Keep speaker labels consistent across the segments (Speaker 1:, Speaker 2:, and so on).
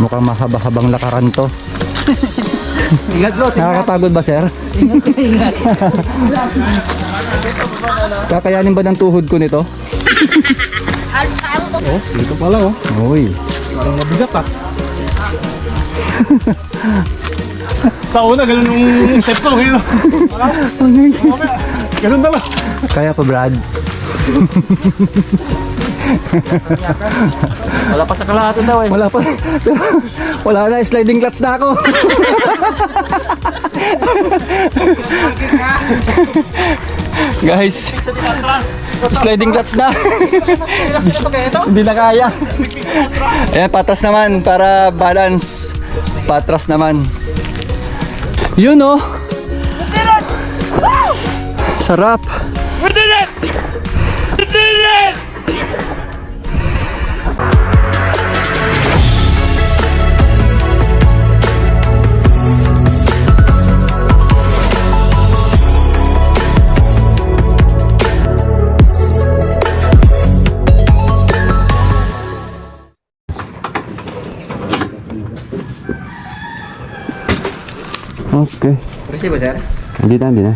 Speaker 1: Mukhang mahaba-habang lakaran to.
Speaker 2: Ingat bro,
Speaker 1: Nakakapagod ba, sir?
Speaker 2: ingat.
Speaker 1: Kakayanin ba ng tuhod ko nito?
Speaker 2: oh, dito pala oh.
Speaker 1: Uy.
Speaker 2: Parang mabigat ah. Sa una, ganun yung step ko. Ganun. Mamaya, Ganun na lang.
Speaker 1: Kaya pa, Brad.
Speaker 2: Wala pa sa kalahatan daw eh.
Speaker 1: Wala pa. Wala na, sliding clutch na ako. Guys, sliding clutch na. Hindi na kaya. Ayan, patas naman para balance. Patras naman. Yun oh. Sarap. Okay.
Speaker 2: Ba sir?
Speaker 1: Hindi na, hindi na.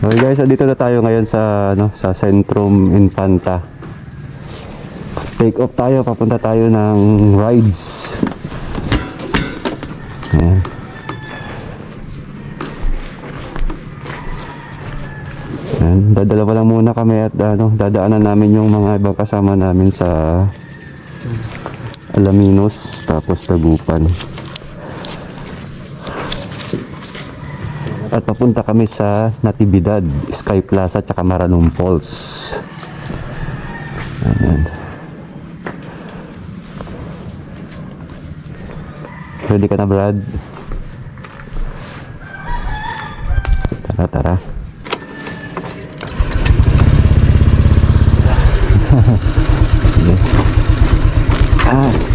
Speaker 1: Okay guys, dito na tayo ngayon sa ano, sa Centrum Infanta. Take off tayo, papunta tayo ng rides. Ayan. Ayan, dadalawa lang muna kami at ano, dadaanan namin yung mga ibang kasama namin sa Alaminos tapos Tagupan. At papunta kami sa Natividad, Sky Plaza, tsaka Maranong Falls. Ayan. Ready ka na, Brad? Tara, tara. Sige. ah.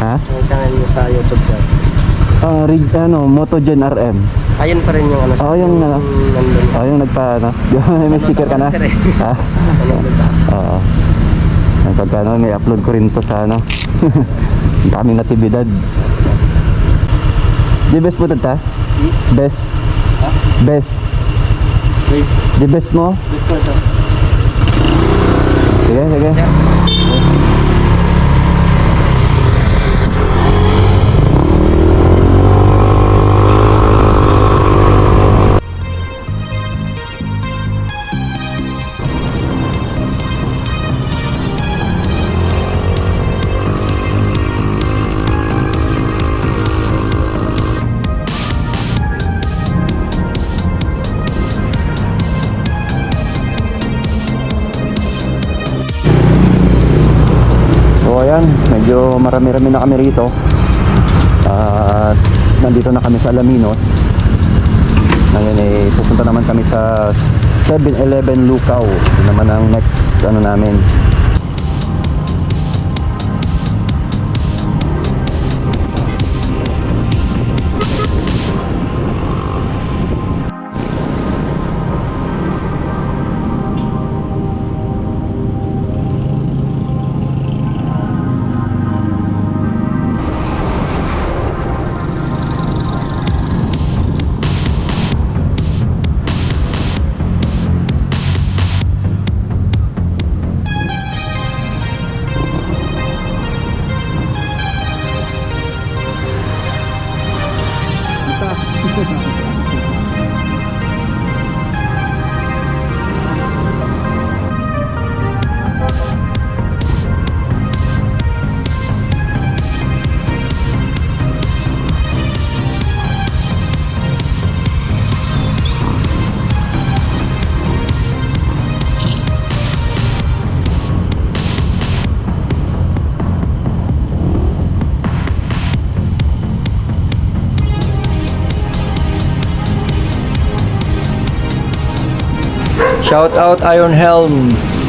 Speaker 1: Ha?
Speaker 2: Ang channel niyo sa YouTube sir.
Speaker 1: Ah, ano, Motogen RM.
Speaker 2: Ayun pa rin yung ano.
Speaker 1: Oh, yung ano.
Speaker 2: nandun.
Speaker 1: Oh, yung nagpa, ano, may sticker ka na?
Speaker 2: Eh.
Speaker 1: Ha?
Speaker 2: Nandun pa.
Speaker 1: Oo. Ang pagka, ano, may upload ko rin to sa, ano, ang daming natibidad. Di best po ta? Best. Best.
Speaker 2: Wait,
Speaker 1: Di best mo?
Speaker 2: this ko sir.
Speaker 1: Sige, sige. So marami-rami na kami rito. At nandito na kami sa Alaminos. Ngayon eh, pupunta naman kami sa 7-Eleven Lucaw. Ito naman ang next ano namin. Shout out Iron Helm.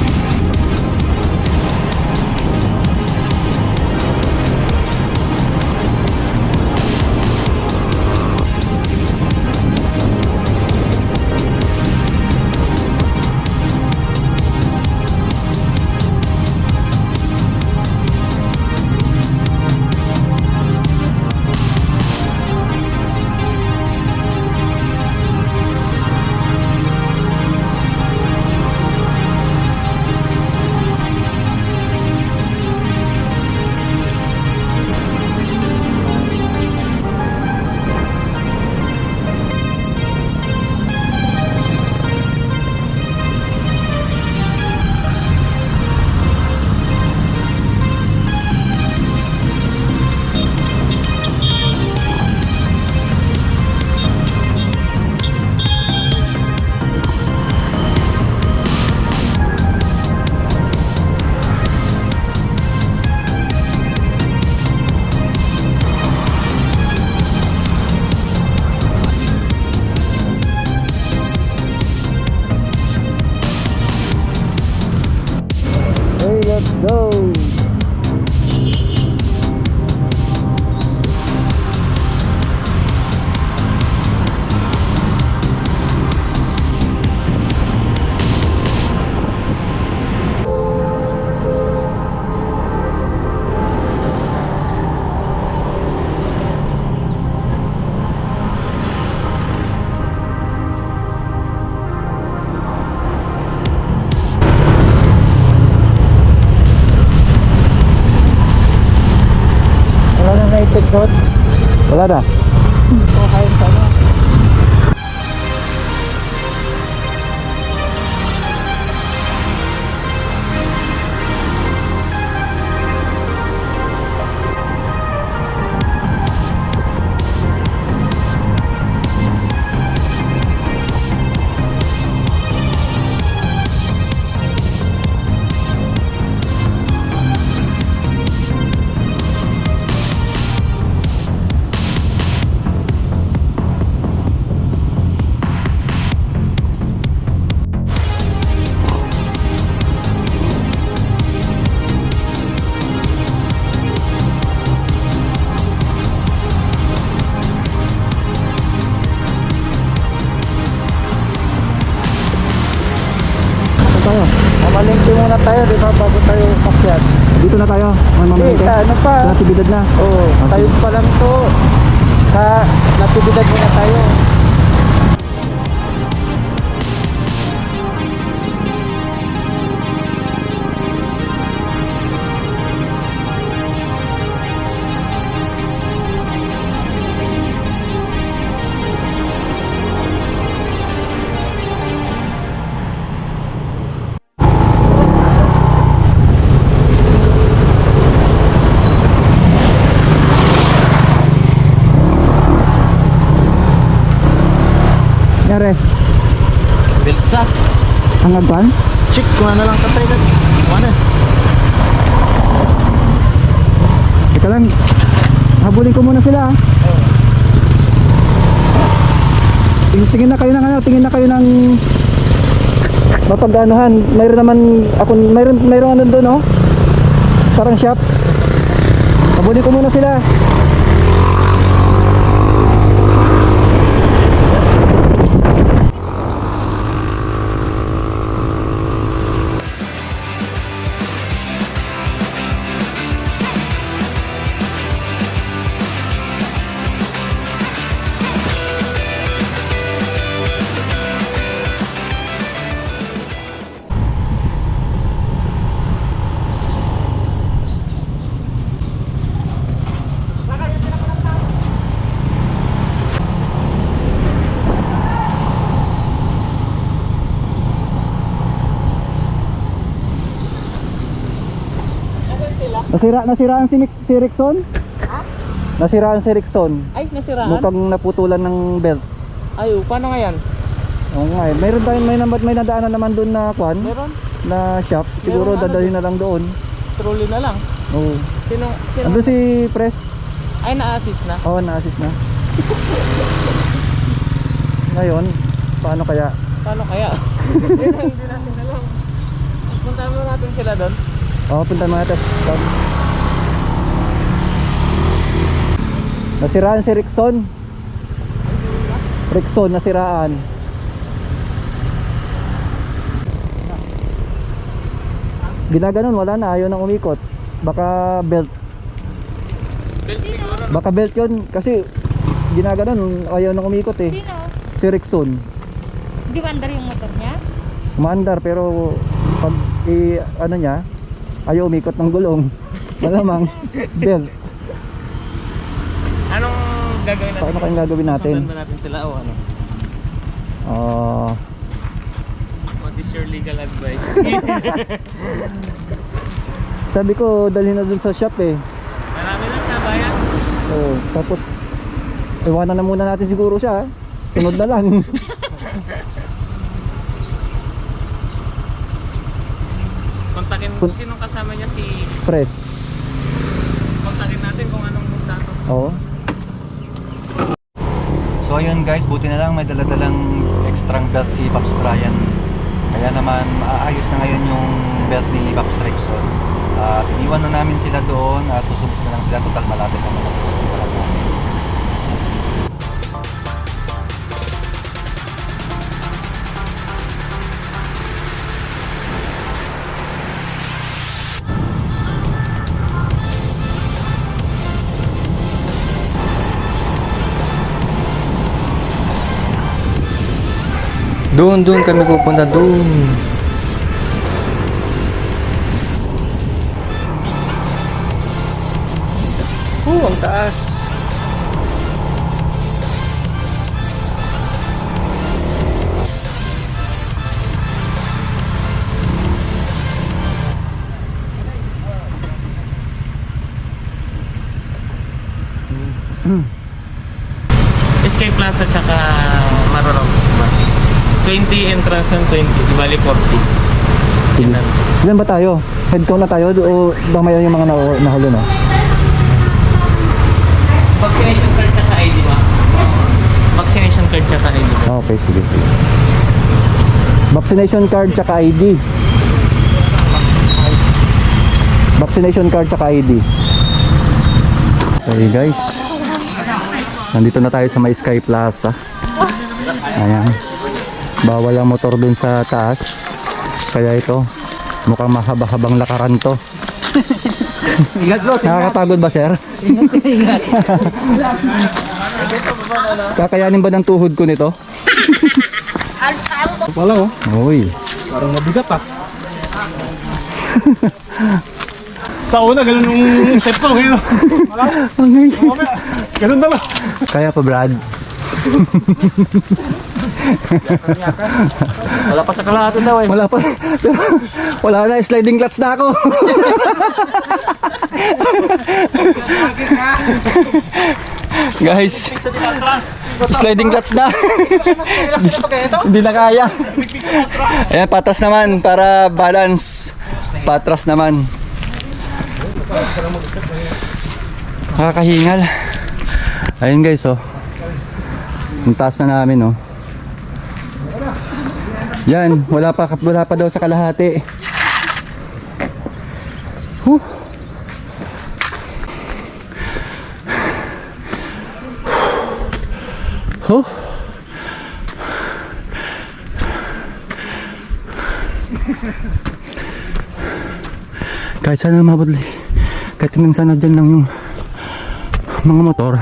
Speaker 3: Doon.
Speaker 1: Wala na.
Speaker 3: Muna tayo, di ba? Bago tayo umakyat.
Speaker 1: Dito na tayo. May
Speaker 3: Hindi,
Speaker 1: mamalengke.
Speaker 3: sa ano pa?
Speaker 1: Sa Natividad na.
Speaker 3: Oo, tayo pa lang to. Sa natibidad muna tayo.
Speaker 2: Bilsa.
Speaker 1: Ang agban?
Speaker 2: Chick, kuha na lang katay ka. Kuha na.
Speaker 1: Teka lang. Habulin ko muna sila. ah. Tingin, tingin na kayo ng ano, tingin na kayo ng mapaganohan. Mayroon naman ako mayroon mayroon ano doon, oh. Parang shop. Habulin ko muna sila. Nasira nasiraan si Nick si Rickson? Nasiraan si Rickson.
Speaker 3: Ay, nasiraan?
Speaker 1: Mukhang naputulan ng belt.
Speaker 3: Ay, oh, paano nga yan?
Speaker 1: Oo nga eh. Mayroon tayong may, naman- may nadaanan naman doon na kwan,
Speaker 3: Meron?
Speaker 1: na shop. Siguro
Speaker 3: Meron ano
Speaker 1: dadalhin na lang doon.
Speaker 3: Trolley na lang.
Speaker 1: Oo.
Speaker 3: Sino, sino?
Speaker 1: Andun si Press.
Speaker 3: Ay, na-assist na.
Speaker 1: Oo, na-assist na. Ngayon, paano kaya?
Speaker 3: Paano kaya? Hindi na, hindi natin alam. Punta mo natin sila doon.
Speaker 1: Oo, punta mga test. Nasiraan si Rickson. Rickson, nasiraan. Ginaganon, wala na. Ayaw nang umikot. Baka belt.
Speaker 3: Belt siguro.
Speaker 1: Baka belt yun. Kasi ginaganon, ayaw nang umikot eh.
Speaker 4: Sino?
Speaker 1: Si Rickson.
Speaker 4: Di ba andar yung motor niya?
Speaker 1: Maandar pero pag i ano niya ayaw umikot ng gulong. Malamang belt.
Speaker 3: Anong gagawin natin?
Speaker 1: Paano kayong gagawin natin?
Speaker 3: Sundan ba natin sila o ano?
Speaker 1: Ah,
Speaker 3: What is your legal advice?
Speaker 1: sabi ko dalhin na dun sa shop eh.
Speaker 3: Marami na sa bayan.
Speaker 1: Oh, tapos iwanan na muna natin siguro siya. Sunod na lang.
Speaker 3: Kontakin,
Speaker 1: Kun-
Speaker 3: sinong kasama niya si...
Speaker 1: Press.
Speaker 3: Kontakin natin kung anong status.
Speaker 1: Oo. So ayun guys, buti na lang may daladalang extra belt si Pops Brian. Kaya naman maayos na ngayon yung belt ni Pops Rexon. At iniwan na namin sila doon at susunod na lang sila total malapit naman ang Doon, doon kami pupunta doon.
Speaker 3: Oo, ang taas. Escape Plaza tsaka Marorong. 20 entrance ng 20, di bali 40. Yun lang.
Speaker 1: Ilan ba tayo? Head count na tayo o damay yung mga na nahuli na?
Speaker 3: Vaccination card tsaka ID ba? Vaccination card tsaka ID?
Speaker 1: Ah, Okay, sige. sige. Vaccination card tsaka ID. Vaccination card tsaka ID. Okay guys. Nandito na tayo sa may Sky Plaza. Ayan. Bawal ang motor dun sa taas. Kaya ito, mukhang mahaba-habang lakaran to.
Speaker 3: Ingat bro,
Speaker 1: Nakakapagod ba sir? Kakayanin ba ng tuhod ko nito?
Speaker 2: Pala oh.
Speaker 1: Uy.
Speaker 2: Parang mabigat ah. Sa una, ganun yung step ko. Ngayon, wala. Mamaya, ganun na lang.
Speaker 1: Kaya pa Brad.
Speaker 3: Wala pa sa kalahati daw eh.
Speaker 1: Wala pa. Wala na, sliding clutch na ako. Guys, sliding clutch na. Hindi na kaya. Ayan, patas naman para balance. Patras naman. Nakakahingal. Ayun guys, oh. Ang taas na namin, oh. Yan, wala pa wala pa daw sa kalahati. Huh. Huh. Kahit sana mabudli. Kahit hanggang sana dyan lang yung mga motor.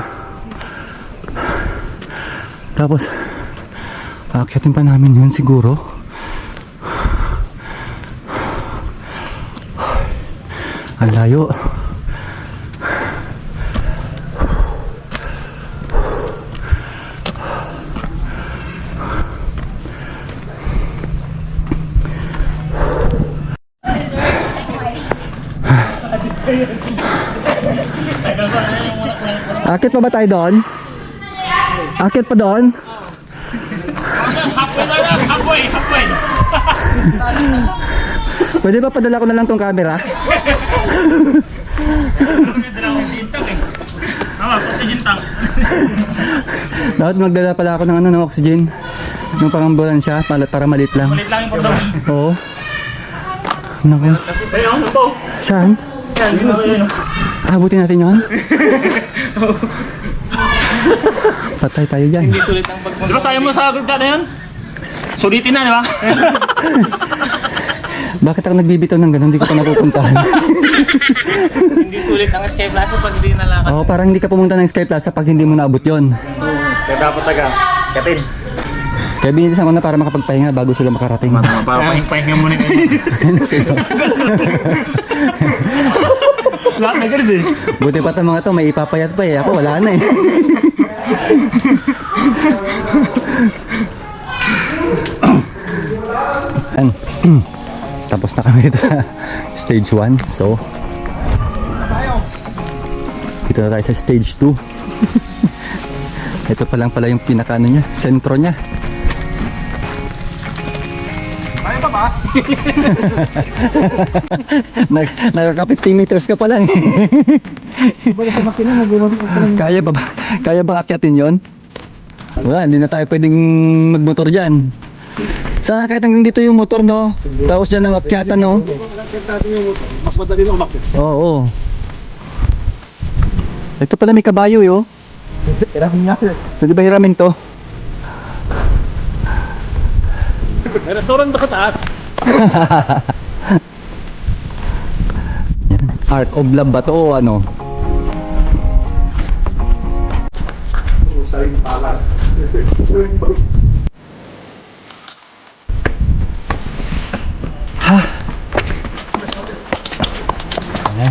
Speaker 1: Tapos, Aakyatin pa namin yun siguro. Ang layo. Akit pa ba tayo doon? Akit pa doon? Pwede ba padala ko na lang tong camera? Dapat magdala pala ako ng ano ng oxygen. Ng pangambulansya para, para malit lang.
Speaker 2: Ulit lang yung pagdaw.
Speaker 1: Oo. Naku.
Speaker 2: Ano?
Speaker 1: Saan? Abutin natin yun? Patay tayo dyan.
Speaker 3: Hindi sulit ang pagpunta.
Speaker 2: Di ba sayang mo sa ganda na yun? Sulitin na, di ba?
Speaker 1: Bakit ako nagbibitaw ng ganun? Hindi ko pa napupuntahan.
Speaker 3: Hindi sulit ang Escape Plaza pag di nalakad.
Speaker 1: Oo, parang hindi ka pumunta ng Sky Plaza pag hindi mo naabot yon.
Speaker 2: Kaya dapat taga. Katin.
Speaker 1: Kaya binilisan ko na para makapagpahinga bago sila makarating.
Speaker 2: Para pahinga mo na kayo. Lahat na guys eh.
Speaker 1: Buti pa itong mga to, may ipapayat pa eh. Ako wala na eh. An, tapos na kami dito sa stage 1. So, dito na tayo sa stage 2. Ito pa lang pala yung pinaka ano niya, sentro niya.
Speaker 2: Kaya pa ba?
Speaker 1: Nag, nakaka 50 meters ka pa lang. Kaya ba ba? Kaya bang akyatin yon? Wala, hindi na tayo pwedeng magmotor dyan. Sana kahit hanggang dito yung motor, no? Tapos dyan ang akyatan, no?
Speaker 2: Mas madali na umakit.
Speaker 1: Oo. Ito pala may kabayo, yo.
Speaker 2: Hiramin nga.
Speaker 1: Pwede ba hiramin to?
Speaker 2: May restaurant ba sa taas?
Speaker 1: Yan. Art of Love ba to o ano? Ha?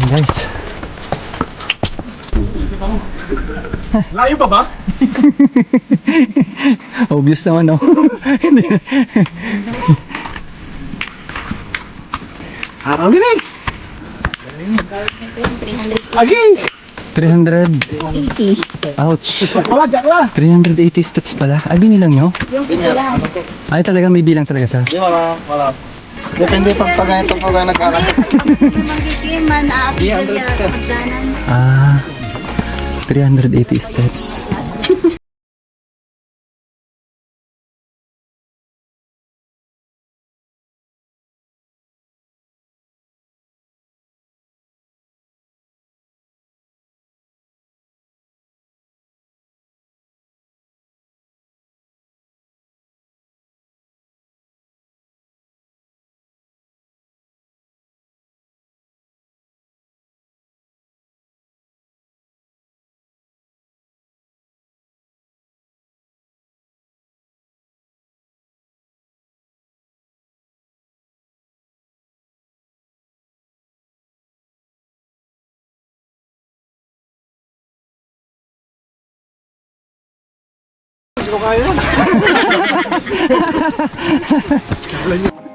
Speaker 1: guys.
Speaker 2: Layo pa ba?
Speaker 1: Obvious naman, no?
Speaker 2: Harap din eh.
Speaker 4: 380.
Speaker 2: Again!
Speaker 1: 300. Ouch.
Speaker 2: Wala, jack la.
Speaker 1: 380 steps pala. Ay, binilang nyo?
Speaker 4: Yung pito lang.
Speaker 1: Ay, talagang may bilang talaga sa.
Speaker 5: Di wala, wala. Depende pag pag ganito pag nag-aaral.
Speaker 4: Magigitin man, aapit ka siya pagdanan.
Speaker 1: Ah, 380 steps. ko kaya yan.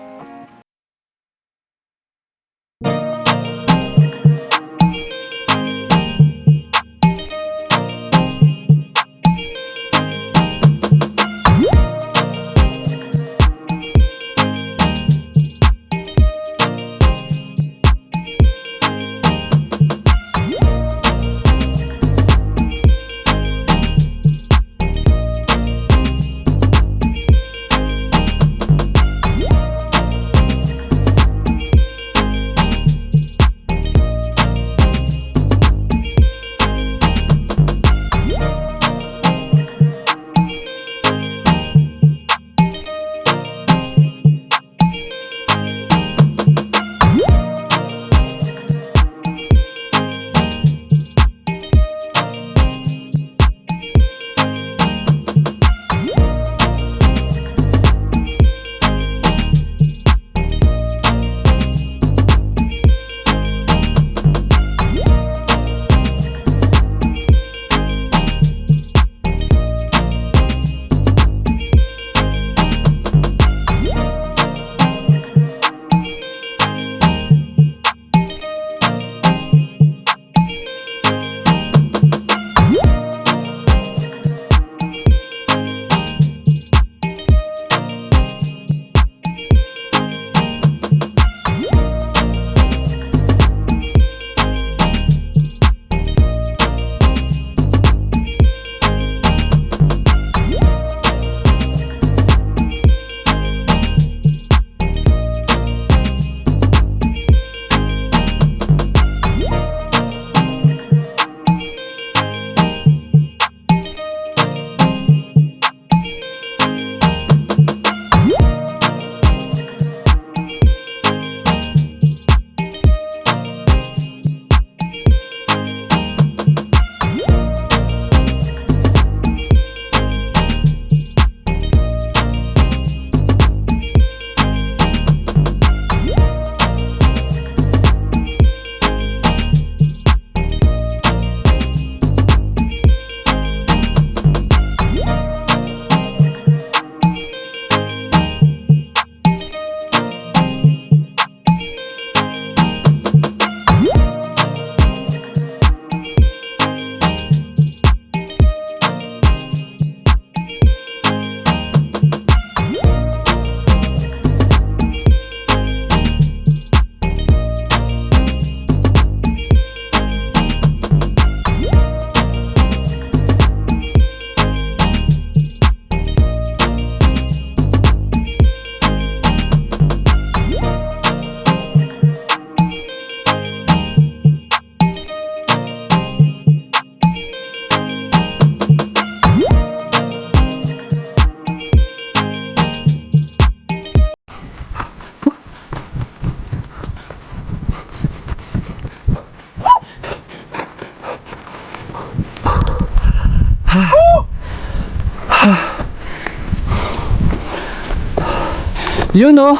Speaker 1: Yun oh.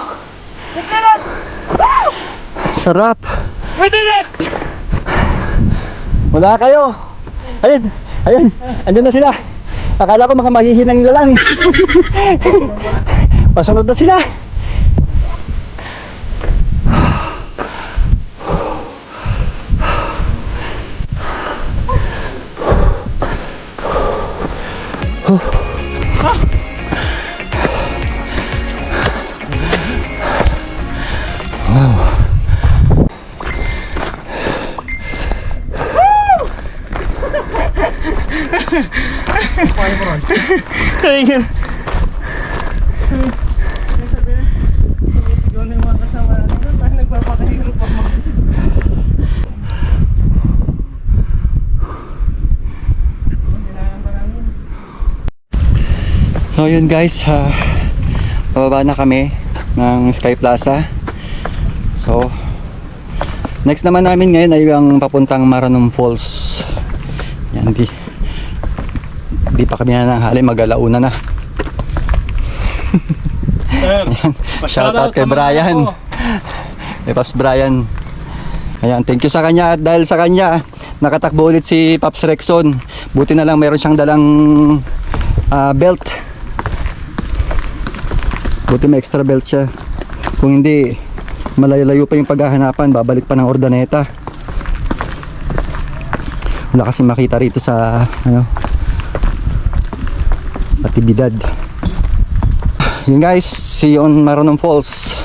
Speaker 1: Sarap. Wala kayo. Ayun. Ayun, andun na sila. Akala ko mga mahihinang na lang. Pasunod na sila.
Speaker 3: Ayun.
Speaker 1: So yun guys, ah, pababa na kami ng Sky Plaza. So, next naman namin ngayon ay yung papuntang Maranum Falls. Yan, di, di pa kami na hali, mag-alauna na.
Speaker 2: Sir,
Speaker 1: Shout out kay Brian. Kay Pops Brian. Ayan, thank you sa kanya at dahil sa kanya, nakatakbo ulit si Pops Rexon. Buti na lang meron siyang dalang ah, belt. Buti may extra belt siya. Kung hindi, malayo-layo pa yung paghahanapan, babalik pa ng Ordaneta. Wala kasi makita rito sa ano aktibidad. Yun guys, see you on Maranong Falls.